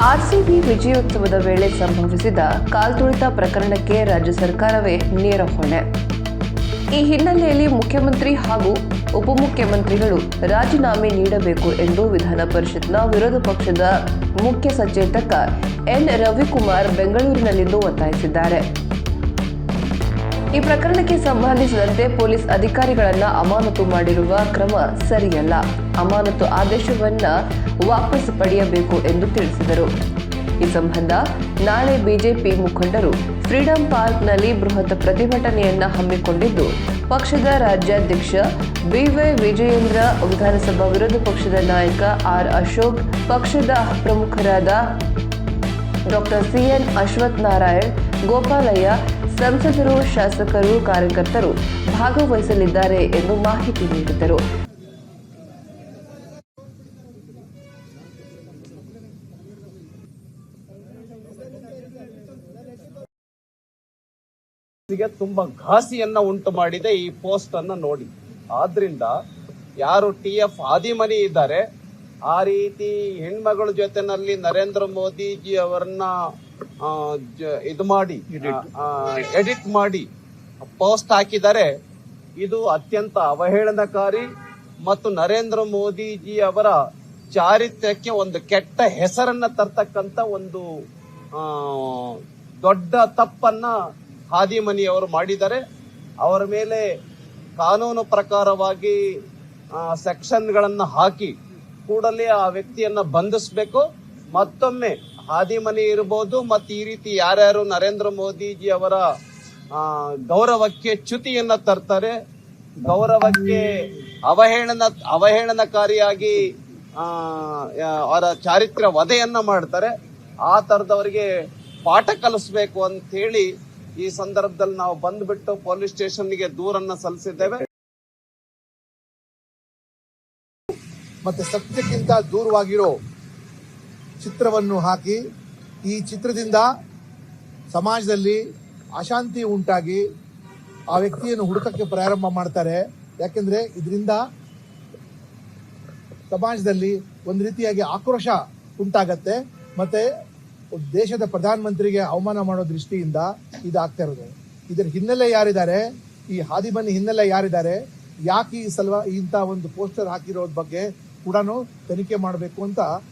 RCB ವಿಜಯೋತ್ಸವದ ವೇಳೆ ಸಂಭವಿಸಿದ ಕಾಲ್ತುಳಿತ ಪ್ರಕರಣಕ್ಕೆ ರಾಜ್ಯ ಸರ್ಕಾರವೇ ನೇರ ಹೊಣೆ. ಈ ಹಿನ್ನೆಲೆಯಲ್ಲಿ ಮುಖ್ಯಮಂತ್ರಿ ಹಾಗೂ ಉಪಮುಖ್ಯಮಂತ್ರಿಗಳು ರಾಜೀನಾಮೆ ನೀಡಬೇಕು ಎಂದು ವಿಧಾನ ಪರಿಷತ್ನ ವಿರೋಧ ಪಕ್ಷದ ಮುಖ್ಯ ಸಚೇತಕ ಎನ್ ರವಿಕುಮಾರ್ ಬೆಂಗಳೂರಿನಲ್ಲಿಂದು ಒತ್ತಾಯಿಸಿದ್ದಾರೆ. ಈ ಪ್ರಕರಣಕ್ಕೆ ಸಂಬಂಧಿಸಿದಂತೆ ಪೊಲೀಸ್ ಅಧಿಕಾರಿಗಳನ್ನ ಅಮಾನತು ಮಾಡಿರುವ ಕ್ರಮ ಸರಿಯಲ್ಲ. ಅಮಾನತು ಆದೇಶವನ್ನ ವಾಪಸ್ ಪಡೆಯಬೇಕು ಎಂದು ತಿಳಿಸಿದರು. ಈ ಸಂಬಂಧ ನಾಳೆ ಬಿಜೆಪಿ ಮುಖಂಡರು ಫ್ರೀಡಂ ಪಾರ್ಕ್ನಲ್ಲಿ ಬೃಹತ್ ಪ್ರತಿಭಟನೆಯನ್ನ ಹಮ್ಮಿಕೊಂಡಿದ್ದು, ಪಕ್ಷದ ರಾಜ್ಯಾಧ್ಯಕ್ಷ ಬಿವೈ ವಿಜಯೇಂದ್ರ, ವಿಧಾನಸಭಾ ವಿರೋಧ ಪಕ್ಷದ ನಾಯಕ ಆರ್. ಅಶೋಕ್, ಪಕ್ಷದ ಪ್ರಮುಖರಾದ ಡಾಕ್ಟರ್ ಸಿಎನ್ ಅಶ್ವಥ್ ನಾರಾಯಣ್, ಗೋಪಾಲಯ್ಯ, ಸಂಸದರು, ಶಾಸಕರು, ಕಾರ್ಯಕರ್ತರು ಭಾಗವಹಿಸಲಿದ್ದಾರೆ ಎಂದು ಮಾಹಿತಿ ನೀಡಿದರು ತುಂಬಾ ಘಾಸಿಯನ್ನ ಉಂಟು ಮಾಡಿದೆ ಈ ಪೋಸ್ಟ್ ಅನ್ನ ನೋಡಿ. ಆದ್ರಿಂದ ಯಾರು ಟಿ ಎಫ್ ಆದಿಮನಿ ಇದ್ದಾರೆ ಆ ರೀತಿ ಹೆಣ್ಮಗಳ ಜೊತೆನಲ್ಲಿ ನರೇಂದ್ರ ಮೋದಿಜಿ ಅವರನ್ನ ಇದು ಮಾಡಿ ಎಡಿಟ್ ಮಾಡಿ ಪೋಸ್ಟ್ ಹಾಕಿದರೆ ಇದು ಅತ್ಯಂತ ಅವಹೇಳನಕಾರಿ ಮತ್ತು ನರೇಂದ್ರ ಮೋದಿಜಿ ಅವರ ಚಾರಿತ್ರ್ಯಕ್ಕೆ ಒಂದು ಕೆಟ್ಟ ಹೆಸರನ್ನ ತರ್ತಕ್ಕಂತ ಒಂದು ದೊಡ್ಡ ತಪ್ಪನ್ನ ಹಾದಿಮನಿಯವರು ಮಾಡಿದ್ದಾರೆ. ಅವರ ಮೇಲೆ ಕಾನೂನು ಪ್ರಕಾರವಾಗಿ ಸೆಕ್ಷನ್ಗಳನ್ನು ಹಾಕಿ ಕೂಡಲೇ ಆ ವ್ಯಕ್ತಿಯನ್ನ ಬಂಧಿಸಬೇಕು. ಮತ್ತೊಮ್ಮೆ ಹಾದಿಮನಿ ಇರಬಹುದು ಮತ್ತು ಈ ರೀತಿ ಯಾರ್ಯಾರು ನರೇಂದ್ರ ಮೋದಿಜಿ ಅವರ ಗೌರವಕ್ಕೆ ಚ್ಯುತಿಯನ್ನ ತರ್ತಾರೆ. ಗೌರವಕ್ಕೆ ಅವಹೇಳನ, ಅವಹೇಳನಕಾರಿಯಾಗಿ ಅವರ ಚಾರಿತ್ರ ವಧೆಯನ್ನ ಮಾಡ್ತಾರೆ. ಆ ತರದವರಿಗೆ ಪಾಠ ಕಲಿಸ್ಬೇಕು ಅಂತ ಹೇಳಿ ಈ ಸಂದರ್ಭದಲ್ಲಿ ನಾವು ಬಂದ್ಬಿಟ್ಟು ಪೊಲೀಸ್ ಸ್ಟೇಷನ್ಗೆ ದೂರನ್ನ ಸಲ್ಲಿಸಿದ್ದೇವೆ. ಮತ್ತೆ ಸತ್ಯಕ್ಕಿಂತ ದೂರವಾಗಿರೋ ಚಿತ್ರವನ್ನು ಹಾಕಿ, ಈ ಚಿತ್ರದಿಂದ ಸಮಾಜದಲ್ಲಿ ಅಶಾಂತಿ ಉಂಟಾಗಿ ಆ ವ್ಯಕ್ತಿಯನ್ನು ಹುಡುಕಕ್ಕೆ ಪ್ರಾರಂಭ ಮಾಡ್ತಾರೆ. ಯಾಕೆಂದ್ರೆ ಇದರಿಂದ ಸಮಾಜದಲ್ಲಿ ಒಂದು ರೀತಿಯಾಗಿ ಆಕ್ರೋಶ ಉಂಟಾಗತ್ತೆ. ಮತ್ತೆ ದೇಶದ ಪ್ರಧಾನಮಂತ್ರಿಗೆ ಅವಮಾನ ಮಾಡೋ ದೃಷ್ಟಿಯಿಂದ ಇದಾಗ್ತಾ ಇರೋದು. ಇದರ ಹಿನ್ನೆಲೆ ಯಾರಿದ್ದಾರೆ? ಈ ಹಾದಿಮನಿ ಹಿನ್ನೆಲೆ ಯಾರಿದ್ದಾರೆ? ಯಾಕೆ ಈ ಸಲುವ ಇಂಥ ಒಂದು ಪೋಸ್ಟರ್ ಹಾಕಿರೋದ್ ಬಗ್ಗೆ ಕೂಡ ತನಿಖೆ ಮಾಡಬೇಕು ಅಂತ